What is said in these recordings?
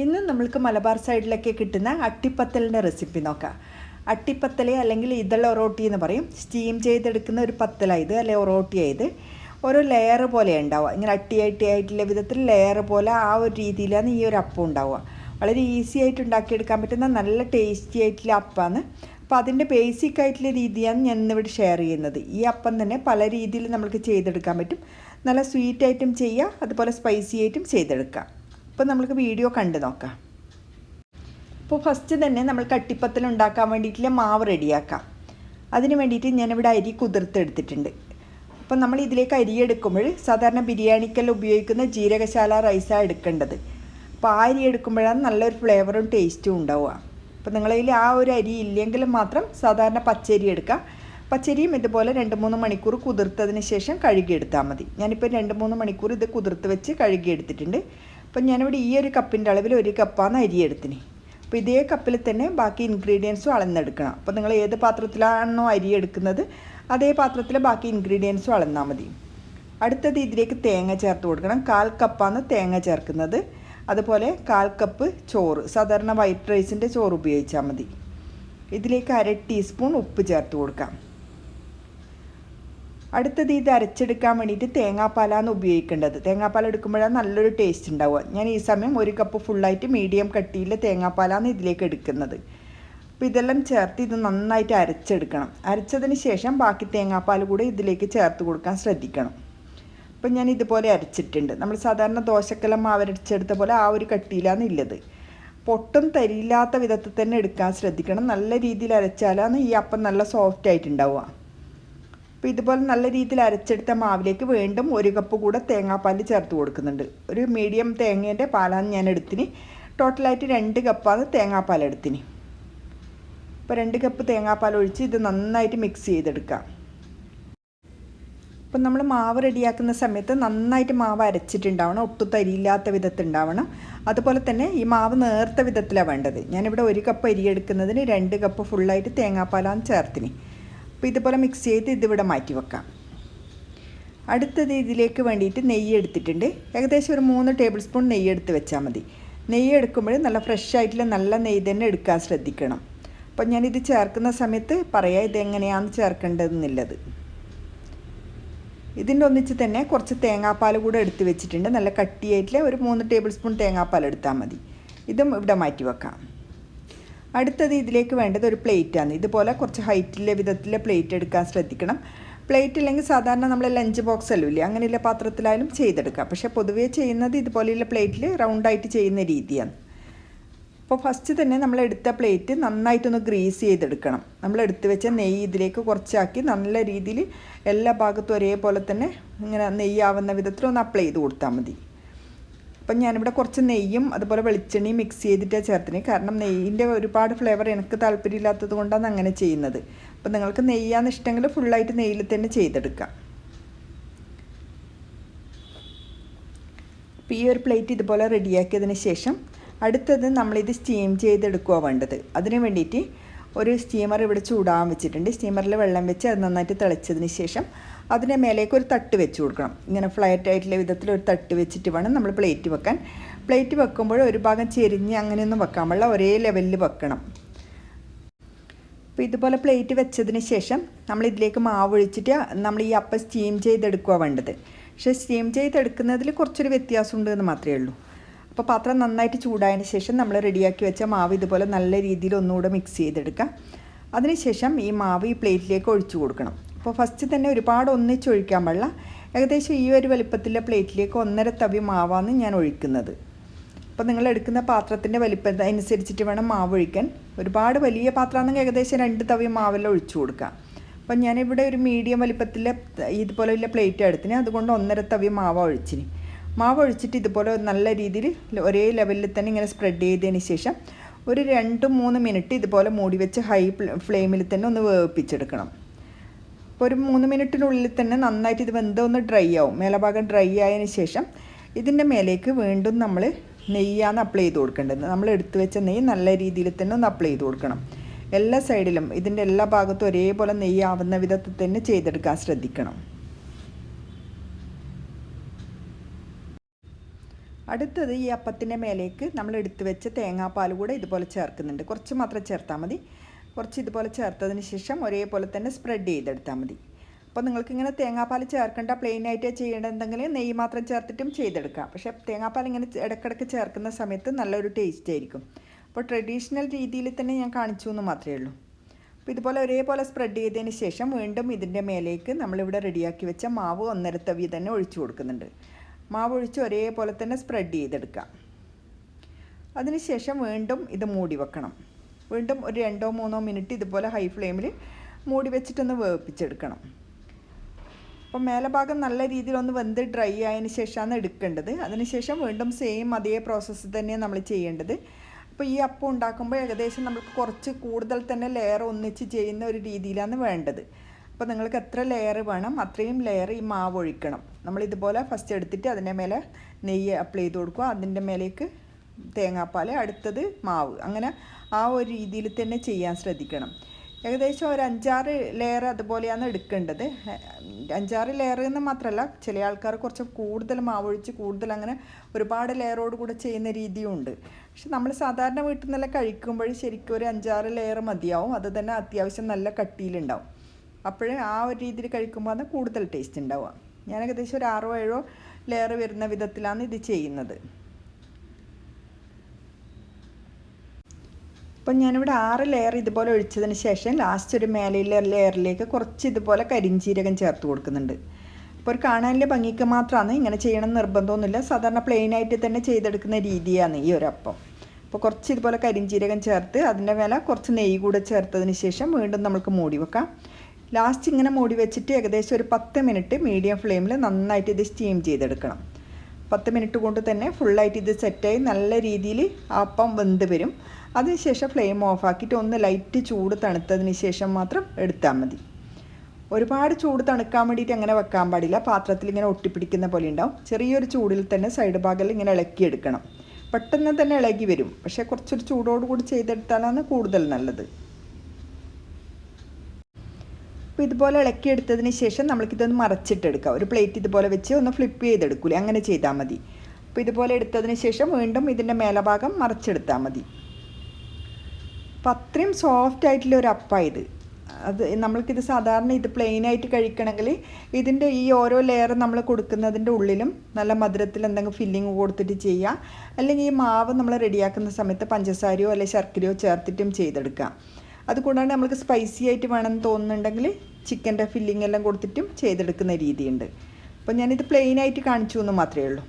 ഇന്ന് നമ്മൾക്ക് മലബാർ സൈഡിലൊക്കെ കിട്ടുന്ന അട്ടിപ്പത്തലിന്റെ റെസിപ്പി നോക്കാം. അട്ടിപ്പത്തൽ അല്ലെങ്കിൽ ഇതൾ ഒറോട്ടി എന്ന് പറയും. സ്റ്റീം ചെയ്തെടുക്കുന്ന ഒരു പത്തലായത് അല്ലെ ഇത്. ഓരോ ലെയർ പോലെ ഉണ്ടാവുക. ഇങ്ങനെ അട്ടി അട്ടി ആയിട്ടുള്ള വിധത്തിൽ ലെയർ പോലെ ആ ഒരു രീതിയിലാണ് ഈ ഒരു അപ്പം ഉണ്ടാവുക. വളരെ ഈസി ആയിട്ട് ഉണ്ടാക്കിയെടുക്കാൻ പറ്റുന്ന നല്ല ടേസ്റ്റി ആയിട്ടുള്ള അപ്പമാണ് അപ്പോൾ അതിന്റെ ബേസിക് ആയിട്ടുള്ള രീതിയാണ് ഞാൻ ഇന്നിവിടെ ഷെയർ ചെയ്യുന്നത്. ഈ അപ്പം തന്നെ പല രീതിയിൽ നമുക്ക് ചെയ്തെടുക്കാൻ പറ്റും. നല്ല സ്വീറ്റ് ആയിട്ടും ചെയ്യാം അതുപോലെ സ്പൈസി ആയിട്ടും ചെയ്തെടുക്കാം അപ്പോൾ നമുക്ക് വീഡിയോ കണ്ടു നോക്കാം. അപ്പോൾ ഫസ്റ്റ് തന്നെ നമ്മൾ കട്ടിപ്പത്തൽ ഉണ്ടാക്കാൻ വേണ്ടിയിട്ടുള്ള മാവ് റെഡിയാക്കാം. അതിന് വേണ്ടിയിട്ട് ഞാനിവിടെ അരി കുതിർത്തെടുത്തിട്ടുണ്ട് അപ്പം നമ്മൾ ഇതിലേക്ക് അരി എടുക്കുമ്പോൾ സാധാരണ ബിരിയാണിക്കെല്ലാം ഉപയോഗിക്കുന്ന ജീരകശാല റൈസാണ് എടുക്കേണ്ടത്. അപ്പോൾ ആ അരി എടുക്കുമ്പോഴാണ് നല്ലൊരു ഫ്ലേവറും ടേസ്റ്റും ഉണ്ടാവുക. അപ്പോൾ നിങ്ങളതിൽ ആ ഒരു അരി ഇല്ലെങ്കിൽ മാത്രം സാധാരണ പച്ചരി എടുക്കുക. പച്ചരിയും ഇതുപോലെ രണ്ട് മൂന്ന് മണിക്കൂർ കുതിർത്തതിന് ശേഷം കഴുകിയെടുത്താൽ മതി. ഞാനിപ്പോൾ രണ്ട് മൂന്ന് മണിക്കൂർ ഇത് കുതിർത്ത് വെച്ച് കഴുകിയെടുത്തിട്ടുണ്ട്. അപ്പം ഞാനിവിടെ ഈ ഒരു കപ്പിന്റെ അളവിൽ ഒരു കപ്പാണ് അരി എടുത്തിന് അപ്പോൾ ഇതേ കപ്പിൽ തന്നെ ബാക്കി ഇൻഗ്രീഡിയൻസും അളന്നെടുക്കണം. അപ്പോൾ നിങ്ങൾ ഏത് പാത്രത്തിലാണോ അരി എടുക്കുന്നത് അതേ പാത്രത്തിൽ ബാക്കി ഇൻഗ്രീഡിയൻസും അളന്നാൽ മതി. അടുത്തത് ഇതിലേക്ക് തേങ്ങ ചേർത്ത് കൊടുക്കണം. കാൽ കപ്പാണ് തേങ്ങ ചേർക്കുന്നത്. അതുപോലെ കാൽ കപ്പ് ചോറ് സാധാരണ വൈറ്റ് റൈസിന്റെ ചോറ് ഉപയോഗിച്ചാൽ മതി. ഇതിലേക്ക് അര ടീസ്പൂൺ ഉപ്പ് ചേർത്ത് കൊടുക്കാം. അടുത്തത് ഇത് അരച്ചെടുക്കാൻ വേണ്ടിയിട്ട് തേങ്ങാപ്പാലാണ് ഉപയോഗിക്കേണ്ടത്. തേങ്ങാപ്പാൽ എടുക്കുമ്പോഴാണ് നല്ലൊരു ടേസ്റ്റ് ഉണ്ടാവുക. ഞാൻ ഈ സമയം ഒരു കപ്പ് ഫുള്ളായിട്ട് മീഡിയം കട്ടിയിൽ തേങ്ങാപ്പാലാണ് ഇതിലേക്ക് എടുക്കുന്നത്. അപ്പോൾ ഇതെല്ലാം ചേർത്ത് ഇത് നന്നായിട്ട് അരച്ചെടുക്കണം. അരച്ചതിന് ശേഷം ബാക്കി തേങ്ങാപ്പാൽ കൂടെ ഇതിലേക്ക് ചേർത്ത് കൊടുക്കാൻ ശ്രദ്ധിക്കണം. അപ്പം ഞാൻ ഇതുപോലെ അരച്ചിട്ടുണ്ട്. നമ്മൾ സാധാരണ ദോശക്കെല്ലാം മാവരച്ചെടുത്ത പോലെ ആ ഒരു കട്ടിയിലാണ് ഉള്ളത്. പൊട്ടും തരിയില്ലാത്ത വിധത്തിൽ തന്നെ എടുക്കാൻ ശ്രദ്ധിക്കണം. നല്ല രീതിയിൽ അരച്ചാലാണ് ഈ അപ്പം നല്ല സോഫ്റ്റ് ആയിട്ടുണ്ടാവുക അപ്പോൾ ഇതുപോലെ നല്ല രീതിയിൽ അരച്ചെടുത്ത മാവിലേക്ക് വീണ്ടും ഒരു കപ്പ് കൂടെ തേങ്ങാപ്പാൽ ചേർത്ത് കൊടുക്കുന്നുണ്ട്. ഒരു മീഡിയം തേങ്ങേന്റെ പാലാണ് ഞാൻ എടുത്തിന്. ടോട്ടലായിട്ട് രണ്ട് കപ്പാണ് തേങ്ങാപ്പാൽ എടുത്തിന്. അപ്പോൾ രണ്ട് കപ്പ് തേങ്ങാപ്പാൽ ഒഴിച്ച് ഇത് നന്നായിട്ട് മിക്സ് ചെയ്തെടുക്കാം. അപ്പം നമ്മൾ മാവ് റെഡിയാക്കുന്ന സമയത്ത് നന്നായിട്ട് മാവ് അരച്ചിട്ടുണ്ടാവണം. ഒട്ടും തരിയില്ലാത്ത വിധത്തുണ്ടാവണം അതുപോലെ തന്നെ ഈ മാവ് നേർത്ത വിധത്തിലാണ് വേണ്ടത്. ഞാനിവിടെ ഒരു കപ്പ് അരി എടുക്കുന്നതിന് രണ്ട് കപ്പ് ഫുള്ളായിട്ട് തേങ്ങാപ്പാലാണ് ചേർത്തിന്. അപ്പോൾ ഇതുപോലെ മിക്സ് ചെയ്ത് ഇതിവിടെ മാറ്റി വെക്കാം. അടുത്തത് ഇതിലേക്ക് വേണ്ടിയിട്ട് നെയ്യ് എടുത്തിട്ടുണ്ട്. ഏകദേശം ഒരു മൂന്ന് ടേബിൾ സ്പൂൺ നെയ്യ് എടുത്ത് വെച്ചാൽ മതി. നെയ്യ് എടുക്കുമ്പോൾ നല്ല ഫ്രഷ് ആയിട്ടുള്ള നല്ല നെയ്യ് തന്നെ എടുക്കാൻ ശ്രദ്ധിക്കണം. അപ്പം ഞാനിത് ചേർക്കുന്ന സമയത്ത് പറയാം ഇതെങ്ങനെയാണ് ചേർക്കേണ്ടതെന്നുള്ളത്. ഇതിന്റെ ഒന്നിച്ച് തന്നെ കുറച്ച് തേങ്ങാപ്പാൽ കൂടെ എടുത്ത് വെച്ചിട്ടുണ്ട്. നല്ല കട്ടിയായിട്ടുള്ള ഒരു മൂന്ന് ടേബിൾ സ്പൂൺ തേങ്ങാപ്പാൽ എടുത്താൽ മതി. ഇതും ഇവിടെ മാറ്റി വെക്കാം. അടുത്തത് ഇതിലേക്ക് വേണ്ടത് ഒരു പ്ലേറ്റാണ് ഇതുപോലെ കുറച്ച് ഹൈറ്റിലെ വിധത്തിലെ പ്ലേറ്റ് എടുക്കാൻ ശ്രദ്ധിക്കണം. പ്ലേറ്റ് ഇല്ലെങ്കിൽ സാധാരണ നമ്മൾ ലഞ്ച് ബോക്സ് അല്ലോ അങ്ങനെയുള്ള പാത്രത്തിലായാലും ചെയ്തെടുക്കാം. പക്ഷേ പൊതുവേ ചെയ്യുന്നത് ഇതുപോലെയുള്ള പ്ലേറ്റിൽ റൗണ്ടായിട്ട് ചെയ്യുന്ന രീതിയാണ്. അപ്പോൾ ഫസ്റ്റ് തന്നെ നമ്മൾ എടുത്ത പ്ലേറ്റ് നന്നായിട്ടൊന്ന് ഗ്രീസ് ചെയ്തെടുക്കണം. നമ്മൾ എടുത്തു വെച്ച നെയ്യ് ഇതിലേക്ക് കുറച്ചാക്കി നല്ല രീതിയിൽ എല്ലാ ഭാഗത്തും ഒരേപോലെ തന്നെ ഇങ്ങനെ നെയ്യാവുന്ന വിധത്തിൽ ഒന്ന് അപ്ലൈ ചെയ്ത് കൊടുത്താൽ മതി. അപ്പം ഞാനിവിടെ കുറച്ച് നെയ്യും അതുപോലെ വെളിച്ചെണ്ണയും മിക്സ് ചെയ്തിട്ടാണ് ചേർത്തിന് കാരണം നെയ്യിന്റെ ഒരുപാട് ഫ്ലേവർ എനിക്ക് താല്പര്യമില്ലാത്തത് കൊണ്ടാണ് അങ്ങനെ ചെയ്യുന്നത്. അപ്പം നിങ്ങൾക്ക് നെയ്യാന്ന് ഇഷ്ടമെങ്കിൽ ഫുള്ളായിട്ട് നെയ്യിൽ തന്നെ ചെയ്തെടുക്കാം. അപ്പോൾ ഈ ഒരു പ്ലേറ്റ് ഇതുപോലെ റെഡിയാക്കിയതിന് ശേഷം അടുത്തത് നമ്മളിത് സ്റ്റീം ചെയ്തെടുക്കുക വേണ്ടത്. അതിന് വേണ്ടിയിട്ട് ഒരു സ്റ്റീമർ ഇവിടെ ചൂടാൻ വെച്ചിട്ടുണ്ട്. സ്റ്റീമറിൽ വെള്ളം വെച്ച് അത് നന്നായിട്ട് തിളച്ചതിന് ശേഷം അതിന്റെ മേലേക്ക് ഒരു തട്ട് വെച്ച് കൊടുക്കണം. ഇങ്ങനെ ഫ്ലാറ്റ് ആയിട്ടുള്ള വിധത്തിൽ ഒരു തട്ട് വെച്ചിട്ട് വേണം നമ്മൾ പ്ലേറ്റ് വെക്കാൻ. പ്ലേറ്റ് വെക്കുമ്പോൾ ഒരു ഭാഗം ചെരിഞ്ഞ് അങ്ങനെയൊന്നും വെക്കാൻ പാടില്ല. ഒരേ ലെവലിൽ വെക്കണം. അപ്പോൾ ഇതുപോലെ പ്ലേറ്റ് വെച്ചതിന് ശേഷം നമ്മൾ ഇതിലേക്ക് മാവ് ഒഴിച്ചിട്ട് നമ്മൾ ഈ അപ്പം സ്റ്റീം ചെയ്തെടുക്കുക വേണ്ടത്. പക്ഷേ സ്റ്റീം ചെയ്തെടുക്കുന്നതിൽ കുറച്ചൊരു വ്യത്യാസമുണ്ട് എന്ന് മാത്രമേ ഉള്ളൂ. അപ്പോൾ പാത്രം നന്നായിട്ട് ചൂടായതിന് ശേഷം നമ്മൾ റെഡിയാക്കി വെച്ച മാവ് ഇതുപോലെ നല്ല രീതിയിൽ ഒന്നുകൂടെ മിക്സ് ചെയ്തെടുക്കാം. അതിനുശേഷം ഈ മാവ് ഈ പ്ലേറ്റിലേക്ക് ഒഴിച്ചു കൊടുക്കണം. അപ്പോൾ ഫസ്റ്റ് തന്നെ ഒരുപാട് ഒന്നിച്ച് ഒഴിക്കാൻ പാടില്ല. ഏകദേശം ഈ ഒരു വലിപ്പത്തിലെ പ്ലേറ്റിലേക്ക് ഒന്നര തവി മാവാണ് ഞാൻ ഒഴിക്കുന്നത്. അപ്പോൾ നിങ്ങൾ എടുക്കുന്ന പാത്രത്തിന്റെ വലിപ്പം അനുസരിച്ചിട്ട് വേണം മാവ് ഒഴിക്കാൻ. ഒരുപാട് വലിയ പാത്രമാണെങ്കിൽ ഏകദേശം രണ്ട് തവി മാവെല്ലാം ഒഴിച്ചു കൊടുക്കാം. അപ്പം ഞാനിവിടെ ഒരു മീഡിയം വലിപ്പത്തിലെ ഇതുപോലെയുള്ള പ്ലേറ്റ് എടുത്തിന്. അതുകൊണ്ട് ഒന്നര തവി മാവ ഒഴിച്ചിന്. മാവ് ഒഴിച്ചിട്ട് ഇതുപോലെ നല്ല രീതിയിൽ ഒരേ ലെവലിൽ തന്നെ ഇങ്ങനെ സ്പ്രെഡ് ചെയ്തതിന് ശേഷം ഒരു രണ്ട് മൂന്ന് മിനിറ്റ് ഇതുപോലെ മൂടി വെച്ച് ഹൈ ഫ്ലെയിമിൽ തന്നെ ഒന്ന് വേവിപ്പിച്ചെടുക്കണം. അപ്പോൾ ഒരു മൂന്ന് മിനിറ്റിനുള്ളിൽ തന്നെ നന്നായിട്ട് ഇത് വെന്ത ഒന്ന് ഡ്രൈ ആവും. മേലഭാഗം ഡ്രൈ ആയതിന് ശേഷം ഇതിന്റെ മേലേക്ക് വീണ്ടും നമ്മൾ നെയ്യാണ് അപ്ലൈ ചെയ്ത് കൊടുക്കേണ്ടത്. നമ്മൾ എടുത്തു വെച്ച നെയ്യ് നല്ല രീതിയിൽ തന്നെ ഒന്ന് അപ്ലൈ ചെയ്ത് കൊടുക്കണം. എല്ലാ സൈഡിലും ഇതിന്റെ എല്ലാ ഭാഗത്തും ഒരേപോലെ നെയ്യാവുന്ന വിധത്തിൽ തന്നെ ചെയ്തെടുക്കാൻ ശ്രദ്ധിക്കണം. അടുത്തത് ഈ അപ്പത്തിന്റെ മേലേക്ക് നമ്മൾ എടുത്തു വെച്ച തേങ്ങാപ്പാൽ കൂടെ ഇതുപോലെ ചേർക്കുന്നുണ്ട്. കുറച്ച് മാത്രം ചേർത്താൽ മതി. കുറച്ച് ഇതുപോലെ ചേർത്തതിന് ശേഷം ഒരേപോലെ തന്നെ സ്പ്രെഡ് ചെയ്തെടുത്താൽ മതി. അപ്പോൾ നിങ്ങൾക്ക് ഇങ്ങനെ തേങ്ങാപ്പാൽ ചേർക്കേണ്ട പ്ലെയിൻ ആയിട്ട് ചെയ്യേണ്ടതെങ്കിൽ നെയ്യ് മാത്രം ചേർത്തിട്ടും ചെയ്തെടുക്കാം. പക്ഷേ തേങ്ങാപ്പാൽ ഇങ്ങനെ ഇടയ്ക്കിടയ്ക്ക് ചേർക്കുന്ന സമയത്ത് നല്ലൊരു ടേസ്റ്റ് ആയിരിക്കും. അപ്പോൾ ട്രഡീഷണൽ രീതിയിൽ തന്നെ ഞാൻ കാണിച്ചു എന്ന് മാത്രമേ ഉള്ളൂ. അപ്പോൾ ഇതുപോലെ ഒരേപോലെ സ്പ്രെഡ് ചെയ്തതിന് ശേഷം വീണ്ടും ഇതിന്റെ മേലേക്ക് നമ്മളിവിടെ റെഡിയാക്കി വെച്ച മാവ് ഒന്നര തവി തന്നെ ഒഴിച്ചു കൊടുക്കുന്നുണ്ട്. മാവ് ഒഴിച്ച് ഒരേപോലെ തന്നെ സ്പ്രെഡ് ചെയ്തെടുക്കാം. അതിനുശേഷം വീണ്ടും ഇത് മൂടി വെക്കണം. വീണ്ടും ഒരു രണ്ടോ മൂന്നോ മിനിറ്റ് ഇതുപോലെ ഹൈ ഫ്ലെയിമിൽ മൂടി വെച്ചിട്ടൊന്ന് വേവിപ്പിച്ചെടുക്കണം. അപ്പം മേലഭാഗം നല്ല രീതിയിലൊന്ന് വെന്ത് ഡ്രൈ ആയതിന് ശേഷമാണ് എടുക്കേണ്ടത്. അതിനുശേഷം വീണ്ടും സെയിം അതേ പ്രോസസ്സ് തന്നെയാണ് നമ്മൾ ചെയ്യേണ്ടത്. അപ്പോൾ ഈ അപ്പം ഉണ്ടാക്കുമ്പോൾ ഏകദേശം നമുക്ക് കുറച്ച് കൂടുതൽ തന്നെ ലെയർ ഒന്നിച്ച് ചെയ്യുന്ന ഒരു രീതിയിലാണ് വേണ്ടത്. അപ്പോൾ നിങ്ങൾക്ക് എത്ര ലെയർ വേണം അത്രയും ലെയർ ഈ മാവ് ഒഴിക്കണം. നമ്മൾ ഇതുപോലെ ഫസ്റ്റ് എടുത്തിട്ട് അതിന്റെ മേലെ നെയ്യ് അപ്ലൈ ചെയ്ത് കൊടുക്കുക. അതിന്റെ മേലേക്ക് തേങ്ങാപ്പാൽ അടുത്തത് മാവ്. അങ്ങനെ ആ ഒരു രീതിയിൽ തന്നെ ചെയ്യാൻ ശ്രദ്ധിക്കണം. ഏകദേശം ഒരു അഞ്ചാറ് ലെയർ അതുപോലെയാണ് എടുക്കേണ്ടത്. അഞ്ചാറ് ലെയർ എന്ന് മാത്രമല്ല ചില ആൾക്കാർ കുറച്ച് കൂടുതൽ മാവൊഴിച്ച് കൂടുതൽ അങ്ങനെ ഒരുപാട് ലെയറോട് കൂടെ ചെയ്യുന്ന രീതിയുണ്ട്. പക്ഷെ നമ്മൾ സാധാരണ വീട്ടിൽ നിന്നെല്ലാം കഴിക്കുമ്പോൾ ശരിക്കും ഒരു അഞ്ചാറ് ലെയർ മതിയാവും. അത് തന്നെ അത്യാവശ്യം നല്ല കട്ടിയിലുണ്ടാവും. അപ്പോഴേ ആ ഒരു രീതിയിൽ കഴിക്കുമ്പോൾ അത് കൂടുതൽ ടേസ്റ്റ് ഉണ്ടാവുക. ഞാൻ ഏകദേശം ഒരു ആറോ ഏഴോ ലെയർ വരുന്ന വിധത്തിലാണ് ഇത് ചെയ്യുന്നത്. അപ്പം ഞാനിവിടെ ആറ് ലെയർ ഇതുപോലെ ഒഴിച്ചതിന് ശേഷം ലാസ്റ്റ് ഒരു മേലയിലെ ലെയറിലേക്ക് കുറച്ച് ഇതുപോലെ കരിഞ്ചീരകം ചേർത്ത് കൊടുക്കുന്നുണ്ട്. അപ്പോൾ ഒരു കാണാനുള്ള ഭംഗിക്ക് മാത്രമാണ് ഇങ്ങനെ ചെയ്യണം നിർബന്ധമൊന്നുമില്ല. സാധാരണ പ്ലെയിൻ ആയിട്ട് തന്നെ ചെയ്തെടുക്കുന്ന രീതിയാണ് ഈ ഒരു അപ്പം. അപ്പോൾ കുറച്ച് ഇതുപോലെ കരിഞ്ചീരകം ചേർത്ത് അതിന്റെ മേലെ കുറച്ച് നെയ്യ് കൂടെ ചേർത്തതിന് ശേഷം വീണ്ടും നമുക്ക് മൂടി വെക്കാം. ലാസ്റ്റ് ഇങ്ങനെ മൂടി വെച്ചിട്ട് ഏകദേശം ഒരു പത്ത് മിനിറ്റ് മീഡിയം ഫ്ലെയിമിൽ നന്നായിട്ട് ഇത് സ്റ്റീം ചെയ്തെടുക്കണം. പത്ത് മിനിറ്റ് കൊണ്ട് തന്നെ ഫുള്ളായിട്ട് ഇത് സെറ്റായി നല്ല രീതിയിൽ അപ്പം വെന്ത് വരും. അതിനുശേഷം ഫ്ലെയിം ഓഫാക്കിയിട്ട് ഒന്ന് ലൈറ്റ് ചൂട് തണുത്തതിന് ശേഷം മാത്രം എടുത്താൽ മതി. ഒരുപാട് ചൂട് തണുക്കാൻ വേണ്ടിയിട്ട് അങ്ങനെ വെക്കാൻ പാടില്ല. പാത്രത്തിൽ ഇങ്ങനെ ഒട്ടിപ്പിടിക്കുന്ന പോലെ ഉണ്ടാവും. ചെറിയൊരു ചൂടിൽ തന്നെ സൈഡ് ഭാഗത്തിൽ ഇങ്ങനെ ഇളക്കിയെടുക്കണം പെട്ടെന്ന് തന്നെ ഇളകി വരും. പക്ഷേ കുറച്ചൊരു ചൂടോടുകൂടി ചെയ്തെടുത്താലാണ് കൂടുതൽ നല്ലത്. അപ്പോൾ ഇതുപോലെ ഇളക്കിയെടുത്തതിന് ശേഷം നമ്മൾക്കിതൊന്ന് മറച്ചിട്ടെടുക്കാം. ഒരു പ്ലേറ്റ് ഇതുപോലെ വെച്ച് ഒന്ന് ഫ്ലിപ്പ് ചെയ്തെടുക്കൂലേ? അങ്ങനെ ചെയ്താൽ മതി. അപ്പോൾ ഇതുപോലെ എടുത്തതിന് ശേഷം വീണ്ടും ഇതിന്റെ മേലഭാഗം മറച്ചെടുത്താൽ മതി. അപ്പം അത്രയും സോഫ്റ്റ് ആയിട്ടുള്ള ഒരു അപ്പായത് അത് നമ്മൾക്കിത് സാധാരണ ഇത് പ്ലെയിൻ ആയിട്ട് കഴിക്കണമെങ്കിൽ ഇതിന്റെ ഈ ഓരോ ലെയർ നമ്മൾ കൊടുക്കുന്നതിന്റെ ഉള്ളിലും നല്ല മധുരത്തിൽ എന്തെങ്കിലും ഫില്ലിങ് കൊടുത്തിട്ട് ചെയ്യുക. അല്ലെങ്കിൽ ഈ മാവ് നമ്മൾ റെഡിയാക്കുന്ന സമയത്ത് പഞ്ചസാരയോ അല്ലെങ്കിൽ ശർക്കരയോ ചേർത്തിട്ടും ചെയ്തെടുക്കാം അതുകൂടാണ്ട് നമുക്ക് സ്പൈസി ആയിട്ട് വേണമെന്ന് തോന്നുന്നുണ്ടെങ്കിൽ ചിക്കന്റെ ഫില്ലിംഗ് എല്ലാം കൊടുത്തിട്ടും ചെയ്തെടുക്കുന്ന രീതിയുണ്ട്. അപ്പോൾ ഞാനിത് പ്ലെയിൻ ആയിട്ട് കാണിച്ചു എന്ന് മാത്രമേ ഉള്ളൂ.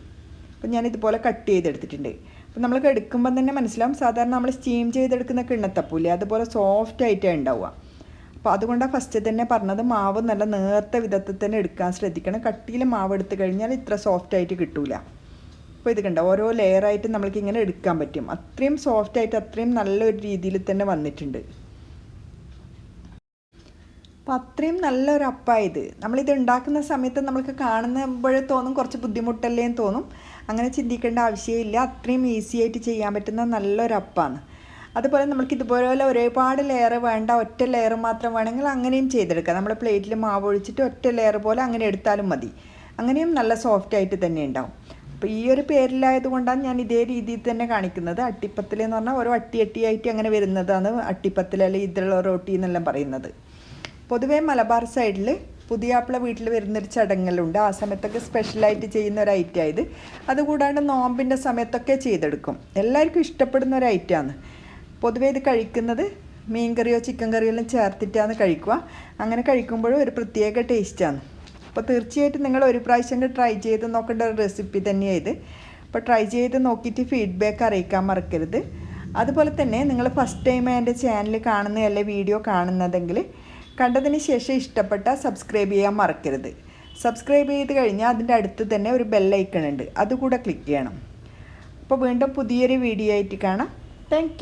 അപ്പോൾ ഞാനിതുപോലെ കട്ട് ചെയ്തെടുത്തിട്ടുണ്ട്. അപ്പോൾ നമ്മൾ എടുക്കുമ്പം തന്നെ മനസ്സിലാവും. സാധാരണ നമ്മൾ സ്റ്റീം ചെയ്തെടുക്കുന്ന കിണ്ണത്തപ്പൂല്ലേ അതുപോലെ സോഫ്റ്റ് ആയിട്ടാണ് ഉണ്ടാവുക. അപ്പോൾ അതുകൊണ്ടാണ് ഫസ്റ്റ് തന്നെ പറഞ്ഞത് മാവ് നല്ല നേർത്ത വിധത്തിൽ തന്നെ എടുക്കാൻ ശ്രദ്ധിക്കണം. കട്ടിയിൽ മാവ് എടുത്തു കഴിഞ്ഞാൽ ഇത്ര സോഫ്റ്റ് ആയിട്ട് കിട്ടൂല. അപ്പോൾ ഇത് കണ്ട? ഓരോ ലെയറായിട്ട് നമ്മൾക്ക് ഇങ്ങനെ എടുക്കാൻ പറ്റും. അത്രയും സോഫ്റ്റ് ആയിട്ട് അത്രയും നല്ലൊരു രീതിയിൽ തന്നെ വന്നിട്ടുണ്ട്. അപ്പോൾ അത്രയും നല്ലൊരു അപ്പായത് നമ്മളിത് ഉണ്ടാക്കുന്ന സമയത്ത് നമ്മൾക്ക് കാണുമ്പോഴേ തോന്നും കുറച്ച് ബുദ്ധിമുട്ടല്ലേ എന്ന് തോന്നും. അങ്ങനെ ചിന്തിക്കേണ്ട ആവശ്യമില്ല. അത്രയും ഈസി ആയിട്ട് ചെയ്യാൻ പറ്റുന്ന നല്ലൊരു അപ്പാണ്. അതുപോലെ നമുക്ക് ഇതുപോലെ ഒരുപാട് ലെയർ വേണ്ട ഒറ്റ ലെയർ മാത്രം വേണമെങ്കിൽ അങ്ങനെയും ചെയ്തെടുക്കാം. നമ്മുടെ പ്ലേറ്റിൽ മാവ് ഒഴിച്ചിട്ട് ഒറ്റ ലെയർ പോലെ അങ്ങനെ എടുത്താലും മതി. അങ്ങനെയും നല്ല സോഫ്റ്റ് ആയിട്ട് തന്നെ ഉണ്ടാവും. അപ്പോൾ ഈ ഒരു പേരിലായത് കൊണ്ടാണ് ഞാൻ ഇതേ രീതിയിൽ തന്നെ കാണിക്കുന്നത്. അട്ടിപ്പത്തിൽ എന്ന് പറഞ്ഞാൽ ഓരോ അട്ടി അട്ടിയായിട്ട് അങ്ങനെ വരുന്നതാണ് അട്ടിപ്പത്തിൽ അല്ലെങ്കിൽ ഇതിലുള്ള റോട്ടി എന്നെല്ലാം പറയുന്നത്. പൊതുവേ മലബാർ സൈഡിൽ പുതിയാപ്പിള വീട്ടിൽ വരുന്നൊരു ചടങ്ങലുണ്ട് ആ സമയത്തൊക്കെ സ്പെഷ്യലായിട്ട് ചെയ്യുന്ന ഒരു ഐറ്റം ഇത് അതുകൂടാണ്ട് നോമ്പിന്റെ സമയത്തൊക്കെ ചെയ്തെടുക്കും. എല്ലാവർക്കും ഇഷ്ടപ്പെടുന്ന ഒരു ഐറ്റമാണ് പൊതുവേ ഇത് കഴിക്കുന്നത് മീൻ കറിയോ ചിക്കൻ കറിയോ എല്ലാം ചേർത്തിട്ടാണ് കഴിക്കുക. അങ്ങനെ കഴിക്കുമ്പോഴും ഒരു പ്രത്യേക ടേസ്റ്റാണ് അപ്പോൾ തീർച്ചയായിട്ടും നിങ്ങൾ ഒരു പ്രാവശ്യം ട്രൈ ചെയ്ത് നോക്കേണ്ട ഒരു റെസിപ്പി തന്നെയാണ് ഇത്. അപ്പോൾ ട്രൈ ചെയ്ത് നോക്കിയിട്ട് ഫീഡ്ബാക്ക് അറിയിക്കാൻ മറക്കരുത്. അതുപോലെ തന്നെ നിങ്ങൾ ഫസ്റ്റ് ടൈം എന്റെ ചാനൽ കാണുന്ന അല്ലെ വീഡിയോ കാണുന്നതെങ്കിൽ കണ്ടതിന് ശേഷം ഇഷ്ടപ്പെട്ട സബ്സ്ക്രൈബ് ചെയ്യാൻ മറക്കരുത്. സബ്സ്ക്രൈബ് ചെയ്ത് കഴിഞ്ഞാൽ അതിന്റെ അടുത്ത് തന്നെ ഒരു ബെല്ലൈക്കൺ ഉണ്ട്. അതുകൂടെ ക്ലിക്ക് ചെയ്യണം. അപ്പോൾ വീണ്ടും പുതിയൊരു വീഡിയോ ആയിട്ട് കാണാം. താങ്ക്